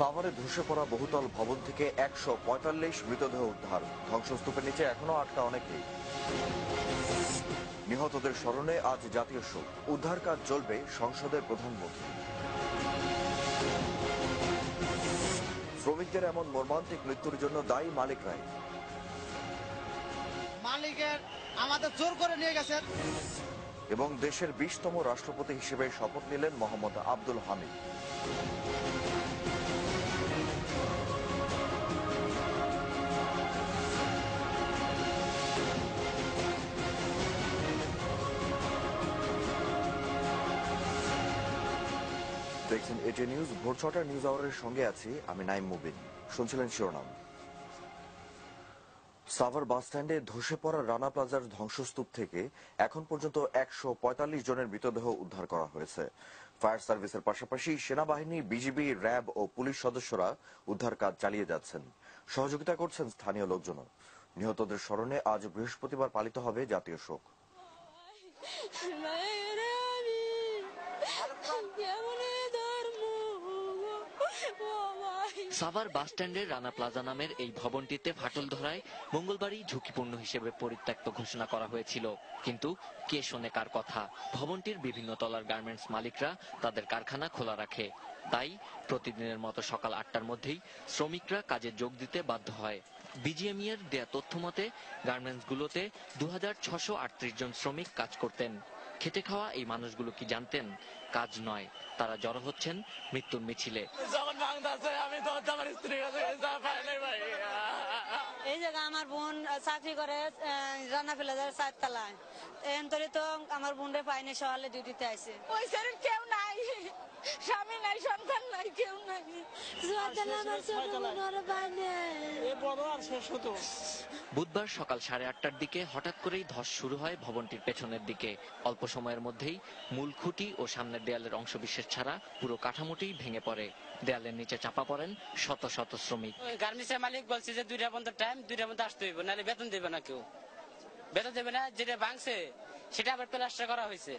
সাভারে ধসে পড়া বহুতল ভবন থেকে একশো পঁয়তাল্লিশ মৃতদেহ উদ্ধার। ধ্বংসস্তূপের নিচে এখনও আটকা অনেকেই। নিহতদের স্মরণে আজ জাতীয় শোক। উদ্ধার কাজ চলবে সংসদের প্রধানমন্ত্রী শ্রমিকদের এমন মর্মান্তিক মৃত্যুর জন্য দায়ী মালিকরাই মালিকের আমাদের জোর করে নিয়ে গেছেন এবং দেশের বিশতম রাষ্ট্রপতি হিসেবে শপথ নিলেন মোহাম্মদ আব্দুল হামিদ। দেখছেন এটি নিউজ ভোর ছটার নিউজ আওয়ারের সঙ্গে আছি আমি নাইম মুবিন। শুনছিলেন শিরোনাম। সাভার বাস স্ট্যান্ডে ধসে পড়া রানা প্লাজার ধ্বংসস্তূপ থেকে এখন পর্যন্ত একশো পঁয়তাল্লিশ জনের মৃতদেহ উদ্ধার করা হয়েছে। ফায়ার সার্ভিসের পাশাপাশি সেনাবাহিনী, বিজিবি, র্যাব ও পুলিশ সদস্যরা উদ্ধার কাজ চালিয়ে যাচ্ছেন। সহযোগিতা করছেন স্থানীয় লোকজন নিহতদের স্মরণে আজ বৃহস্পতিবার পালিত হবে জাতীয় শোক। সাভার বাসস্ট্যান্ডের রানা প্লাজা নামের এই ভবনটিতে ফাটল ধরায় মঙ্গলবারই ঝুঁকিপূর্ণ হিসেবে পরিত্যক্ত ঘোষণা করা হয়েছিল। কিন্তু কে শোনে কার কথা? ভবনটির বিভিন্ন তলার গার্মেন্টস মালিকরা তাদের কারখানা খোলা রাখে। তাই প্রতিদিনের মতো সকাল আটটার মধ্যেই শ্রমিকরা কাজে যোগ দিতে বাধ্য হয়। বিজিএমই এর দেয়া তথ্য মতে, গার্মেন্টসগুলোতে দু জন শ্রমিক কাজ করতেন। খেটে খাওয়া এই মানুষগুলো কি জানতেন? কাজ নয়। তারা জড়ো হচ্ছেন মৃত্যুর মিছিলে। যখন ভাঙতেছে আমি তো আমার স্ত্রীর কাছে যা পাই নাই ভাই। এই জায়গা আমার বোন চাকরি করে রান্না প্লাজার চার তলায়। এন তরে তো আমার বোনরে পাইনি সকালে ডিউটিতে আইছে। ওই কেউ নাই। স্বামী নাই সন্তান নাই কেউ নাই। বুধবার সকাল সাড়ে আটটার দিকে হঠাৎ করেই ধস শুরু হয় ভবনটির পেছনের দিকে। অল্প সময়ের মধ্যেই মূল খুঁটি ও সামনের দেয়ালের অংশবিশেষ ছাড়া পুরো কাঠামোটি ভেঙে পড়ে। দেয়ালের নিচে চাপা পড়েন শত শত শ্রমিক। গার্মেন্টসের মালিক বলছে যে দুইটা পর্যন্ত টাইম দুইটা পর্যন্ত আসতে হইব, নাহলে বেতন দেবে না কেউ। বেতন দেবে না, যেটা ভাঙছে, সেটা আবার প্লাস্টার করা হয়েছে।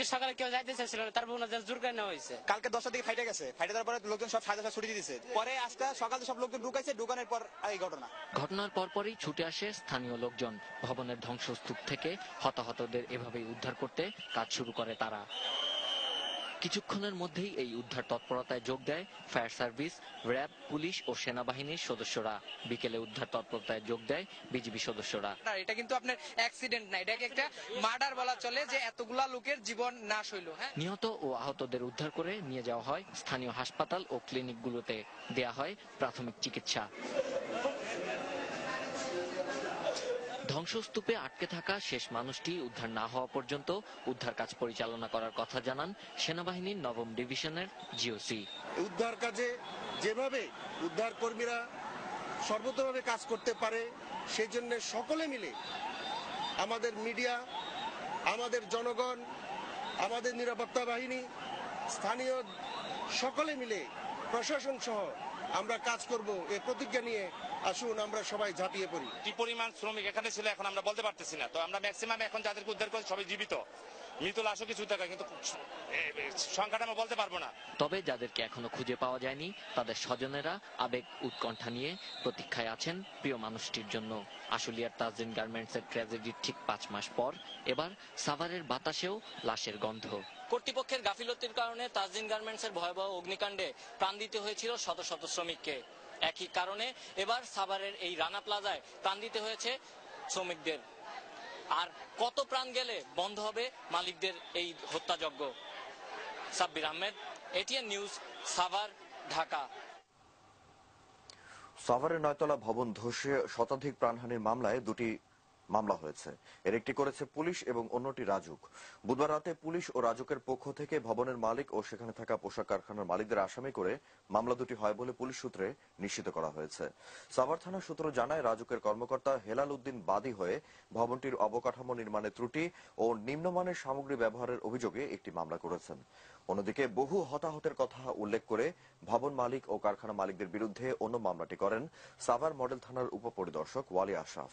আজকে সকালে কেউ যাইতে চাইছিল না তার বোন জোর নেওয়া হয়েছে। কালকে দশটার দিকে ফাইটে গেছে। ফাইটে দেওয়ার পরে লোকজন সব সাড়ে দশটা ছুটি দিয়েছে পরে আজকে সকালে সব লোকজন ঢুকাইছে ঢুকানোর পর এই ঘটনা। ঘটনার পরপরই ছুটে আসে স্থানীয় লোকজন। ভবনের ধ্বংসস্তূপ থেকে হতাহতদের এভাবেই উদ্ধার করতে কাজ শুরু করে তারা। কিছুক্ষণের মধ্যেই এই উদ্ধার তৎপরতায় যোগ দেয় ফায়ার সার্ভিস র্যাব পুলিশ ও সেনাবাহিনীর সদস্যরা। বিকেলে উদ্ধার তৎপরতায় যোগ দেয় বিজিবি সদস্যরা। না এটা কিন্তু আপনার অ্যাক্সিডেন্ট না এটাকে একটা মার্ডার বলা চলে যে এতগুলা লোকের জীবন নাশ হইল হ্যাঁ? নিহত ও আহতদের উদ্ধার করে নিয়ে যাওয়া হয় স্থানীয় হাসপাতাল ও ক্লিনিকগুলোতে দেয়া হয় প্রাথমিক চিকিৎসা। ধ্বংসস্তূপে আটকে থাকা শেষ মানুষটি উদ্ধার না হওয়া পর্যন্ত উদ্ধার কাজ পরিচালনা করার কথা জানান সেনাবাহিনীর নবম ডিভিশনের জিওসি। উদ্ধার কাজে যেভাবে উদ্ধার কর্মীরা সর্বতভাবে কাজ করতে পারে সেই জন্য সকলে মিলে আমাদের মিডিয়া, আমাদের জনগণ, আমাদের নিরাপত্তা বাহিনী, স্থানীয় সকলে মিলে প্রশাসন সহ আমরা কাজ করব, এ প্রতিজ্ঞা নিয়ে আসুন, আমরা সবাই ঝাঁপিয়ে পড়ি। কি পরিমাণ শ্রমিক এখানে ছিল এখন আমরা বলতে পারতেছি না। তো আমরা ম্যাক্সিমাম এখন যাদেরকে উদ্ধার করছি সবাই জীবিত। মৃত লাশও কিছু থাকে কিন্তু এ, এ, সংখ্যাটা আমরা বলতে পারব না। তবে যাদেরকে এখনও খুঁজে পাওয়া যায়নি তাদের স্বজনেরা আবেগ উৎকণ্ঠা নিয়ে প্রতীক্ষায় আছেন প্রিয় মানুষটির জন্য। আশুলিয়ার তাজরিন গার্মেন্টস এর ট্র্যাজেডির ঠিক পাঁচ মাস পর এবার সাভারের বাতাসেও লাশের গন্ধ। কর্তৃপক্ষের গাফিলতির কারণে তাজরিন গার্মেন্টস এর ভয়াবহ অগ্নিকাণ্ডে প্রাণ দিতে হয়েছিল শত শত শ্রমিককে। একই কারণে এবার সাভারের এই রানা প্লাজায় প্রাণ দিতে হয়েছে শ্রমিকদের। আর কত প্রাণ গেলে বন্ধ হবে মালিকদের এই হত্যাযজ্ঞ? Sabbir Ahmed, ATN News, Savar, Dhaka. সাভারের নয়তলা ভবন ধসে শতাধিক প্রাণহানির মামলায় দুটি মামলা হয়েছে। এর একটি করেছে পুলিশ এবং অন্যটি রাজুক। বুধবার রাতে পুলিশ ও রাজুকের পক্ষ থেকে ভবনের মালিক ও সেখানে থাকা পোশাক কারখানার মালিকদের আসামি করে মামলা দুটি হয় বলে পুলিশ সূত্রে নিশ্চিত করা হয়েছে। সাভার থানা সূত্র জানায়, রাজুকের কর্মকর্তা হেলাল উদ্দিন বাদী হয়ে ভবনটির অবকাঠামো নির্মাণে ত্রুটি ও নিম্নমানের সামগ্রী ব্যবহারের অভিযোগে একটি মামলা করেছেন। অন্যদিকে বহু হতাহতের কথা উল্লেখ করে ভবন মালিক ও কারখানা মালিকদের বিরুদ্ধে অন্য মামলাটি করেন সাভার মডেল থানার উপপরিদর্শক ওয়ালি আশরাফ।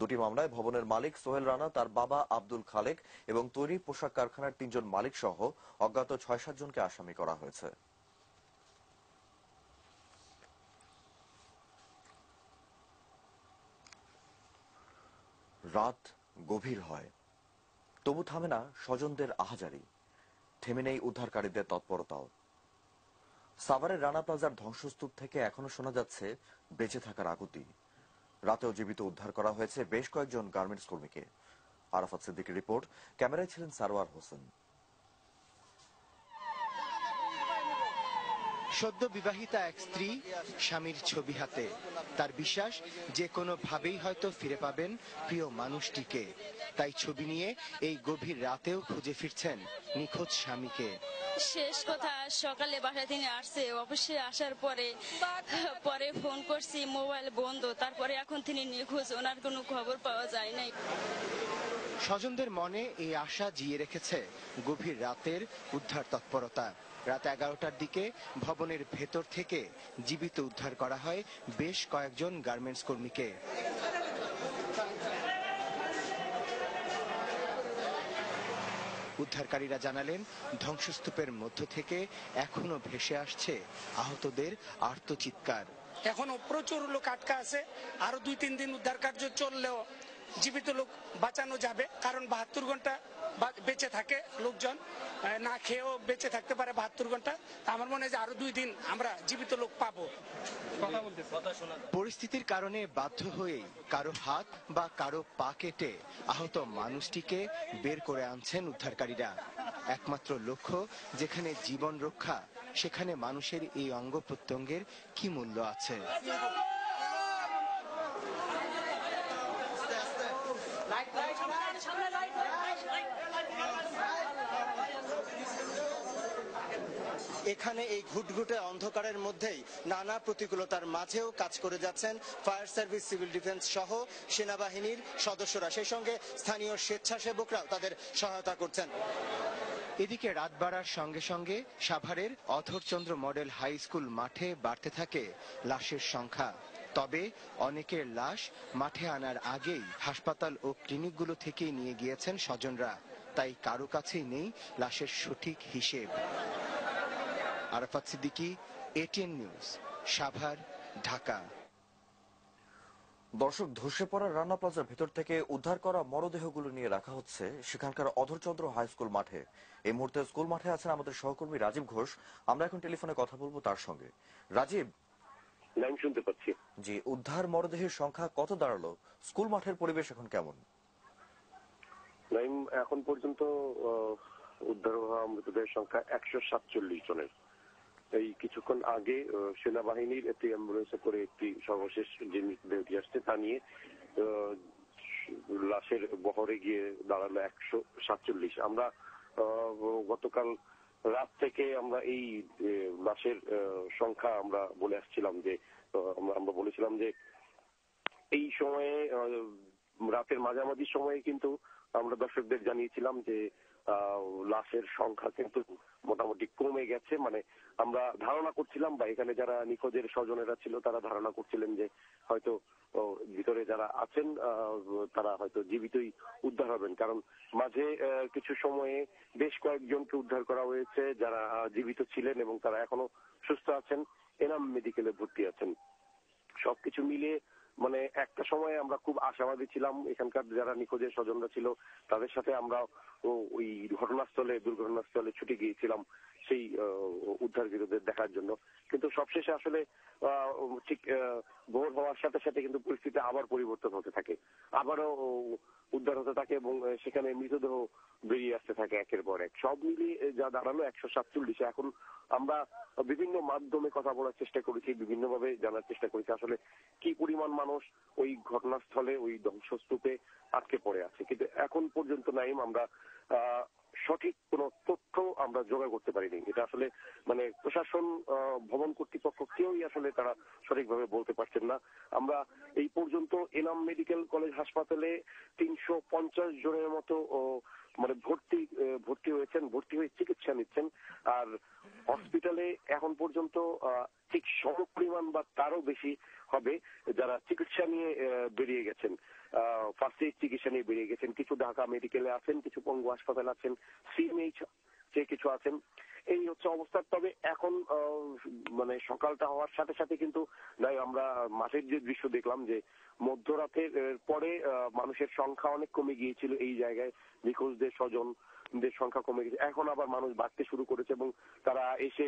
দুটি মামলায় ভবনের মালিক সোহেল রানা, তার বাবা আব্দুল খালেক এবং তৈরি পোশাক কারখানার তিনজন মালিক সহ অজ্ঞাত ছয় সাতজনকে আসামি করা হয়েছে। রাত গভীর হয়। তবু থামে না স্বজনদের আহাজারি। থেমে নেই উদ্ধারকারীদের তৎপরতাও। সাভারের রানা প্লাজার ধ্বংসস্তূপ থেকে এখনও শোনা যাচ্ছে বেঁচে থাকার আকুতি। রাতেও জীবিত উদ্ধার করা হয়েছে বেশ কয়েকজন গার্মেন্টস কর্মীকে। আরাফাত সিদ্দিকের রিপোর্ট, ক্যামেরায় ছিলেন সারোয়ার হোসেন। সদ্য বিবাহিতা এক স্ত্রী স্বামীর ছবি হাতে। তার বিশ্বাস, যে কোনো ভাবেই হয়তো ফিরে পাবেন প্রিয় মানুষটিকে। তাই ছবি নিয়ে এই গভীর রাতেও খুঁজে ফিরছেন নিখোঁজ স্বামীকে। শেষ কথা, সকালে বাসায় তিনি আসছে। অবশ্যই আসার পরে পরে ফোন করছি, মোবাইল বন্ধ। তারপরে এখন তিনি নিখোঁজ। ওনার কোনো খবর পাওয়া যায় নাই। স্বজনদের মনে এই আশা জিয়ে রেখেছে গভীর রাতের উদ্ধার তৎপরতা। রাত এগারোটার দিকে ভবনের ভেতর থেকে জীবিত উদ্ধার করা হয় বেশ কয়েকজন গার্মেন্টস কর্মীকে। উদ্ধারকারীরা জানালেন, ধ্বংসস্তূপের মধ্য থেকে এখনও ভেসে আসছে আহতদের আর্তচিৎকার। এখনও প্রচুর লোক আটকা আছে। আরও দুই তিন দিন উদ্ধার কার্য চললেও জীবিত লোক বাঁচানো যাবে। কারণ বাহাত্তর ঘণ্টা বা- বেঁচে থাকে লোকজন। না খেয়েও বেঁচে থাকতে পারে বাহাত্তর ঘণ্টা। আমার মনে হয় যে আরও দুই দিন আমরা জীবিত লোক পাবো। পরিস্থিতির কারণে বাধ্য হয়েই কারও হাত বা কারও পা কেটে আহত মানুষটিকে বের করে আনছেন উদ্ধারকারীরা। একমাত্র লক্ষ্য যেখানে জীবন রক্ষা সেখানে মানুষের এই অঙ্গ প্রত্যঙ্গের কি মূল্য আছে? এখানে এই ঘুটঘুটে অন্ধকারের মধ্যেই নানা প্রতিকূলতার মাঝেও কাজ করে যাচ্ছেন ফায়ার সার্ভিস, সিভিল ডিফেন্স সহ সেনাবাহিনীর সদস্যরা। সেই সঙ্গে স্থানীয় স্বেচ্ছাসেবকরাও তাদের সহায়তা করছেন। এদিকে রাত বাড়ার সঙ্গে সঙ্গে সাভারের অধরচন্দ্র মডেল হাই স্কুল মাঠে বাড়তে থাকে লাশের সংখ্যা। তবে অনেকের লাশ মাঠে আনার আগেই হাসপাতাল ও ক্লিনিকগুলো থেকেই নিয়ে গিয়েছেন স্বজনরা। তাই কারও কাছেই নেই লাশের সঠিক হিসেব। Arafat Siddiqui ATN News Savar Dhaka. দর্শক ধসে পড়া রানা প্লাজার ভেতর থেকে উদ্ধার করা মরদেহগুলো নিয়ে রাখা হচ্ছে সেখানকার অধরচন্দ্র হাই স্কুল মাঠে। এই মুহূর্তে স্কুল মাঠে আছেন আমাদের সহকর্মী রাজীব ঘোষ। আমরা এখন টেলিফোনে কথা বলব তার সঙ্গে। রাজীব? লাইন শুনতে পাচ্ছি। জি উদ্ধার মরদেহের সংখ্যা কত দাঁড়াল? স্কুল মাঠের পরিবেশ এখন কেমন? লাইন এখন পর্যন্ত আহ, উদ্ধার হওয়া মৃতদেহের সংখ্যা একশো সাতচল্লিশ জনের। এই কিছুক্ষণ আগে সেনাবাহিনীর একটি অ্যাম্বুলেন্সে করে একটি সর্বশেষ যে মৃতদেহটি আসছে। তা নিয়ে লাশের বহরে গিয়ে দাঁড়াল একশো সাতচল্লিশ। আমরা গতকাল রাত থেকে আমরা এই লাশের সংখ্যা আমরা বলে আসছিলাম যে আমরা- বলেছিলাম যে, এই সময়ে রাতের মাঝামাঝি সময়ে কিন্তু আমরা দর্শকদের জানিয়েছিলাম যে লাশের সংখ্যা কিন্তু মোটামুটি কমে গেছে। মানে আমরা ধারণা করছিলাম বা এখানে যারা নিখোঁজের স্বজনেরা ছিল তারা ধারণা করছিলেন যে হয়তো ভিতরে যারা আছেন তারা হয়তো জীবিতই উদ্ধার হবেন। কারণ মাঝে কিছু সময়ে বেশ কয়েকজনকে উদ্ধার করা হয়েছে যারা জীবিত ছিলেন এবং তারা এখনও সুস্থ আছেন। এনাম মেডিকেলে ভর্তি আছেন। সবকিছু মিলিয়ে মানে একটা সময় আমরা খুব আশাবাদী ছিলাম। এখানকার যারা নিখোঁজের স্বজনরা ছিল, তাদের সাথে আমরা ওই ঘটনাস্থলে দুর্ঘটনাস্থলে ছুটে গিয়েছিলাম সেই উদ্ধারকৃতদের দেখার জন্য। কিন্তু সবশেষে আসলে ঠিক ভোর হওয়ার সাথে সাথে কিন্তু পরিস্থিতি আবার পরিবর্তন হতে থাকে। আবারও উদ্ধার হতে থাকে এবং সেখানে মৃতদেহ বেরিয়ে আসতে থাকে একের পর এক। সব মিলিয়ে যা দাঁড়াল একশো সাতচল্লিশে। এখন আমরা বিভিন্ন মাধ্যমে কথা বলার চেষ্টা করেছি বিভিন্ন ভাবে জানার চেষ্টা করেছি। আসলে কি পরিমাণ মানুষ ওই ঘটনাস্থলে ওই ধ্বংসস্তূপে আটকে পড়ে আছে। কিন্তু এখন পর্যন্ত নাইম আমরা সঠিক কোনো তথ্য আমরা জোগাড় করতে পারিনি। এটা আসলে মানে প্রশাসন ভবন কর্তৃপক্ষ কেউই আসলে তারা সঠিকভাবে বলতে পারছেন না। আমরা এই পর্যন্ত এনাম মেডিকেল কলেজ হাসপাতালে তিনশো পঞ্চাশ জনের মতো মানে ভর্তি ভর্তি হয়েছেন, ভর্তি হয়ে চিকিৎসা নিচ্ছেন। আর হসপিটালে এখন পর্যন্ত ঠিক সম পরিমাণ বা তারও বেশি হবে যারা চিকিৎসা নিয়ে বেরিয়ে গেছেন। ফার্স্ট এইড চিকিৎসা নিয়ে বেরিয়ে গেছেন। কিছু ঢাকা মেডিকেলে আছেন, কিছু পঙ্গু হাসপাতাল আছেন সিএমএইচ যে কিছু আছেন, এই হচ্ছে অবস্থা। তবে এখন মানে সকালটা হওয়ার সাথে সাথে কিন্তু, নাই, আমরা মাঠের যে দৃশ্য দেখলাম যে মধ্যরাতের পরে মানুষের সংখ্যা অনেক কমে গিয়েছিল এই জায়গায়, নিখোঁজদের স্বজনদের সংখ্যা কমে গেছে। এখন আবার মানুষ বাড়তে শুরু করেছে এবং তারা এসে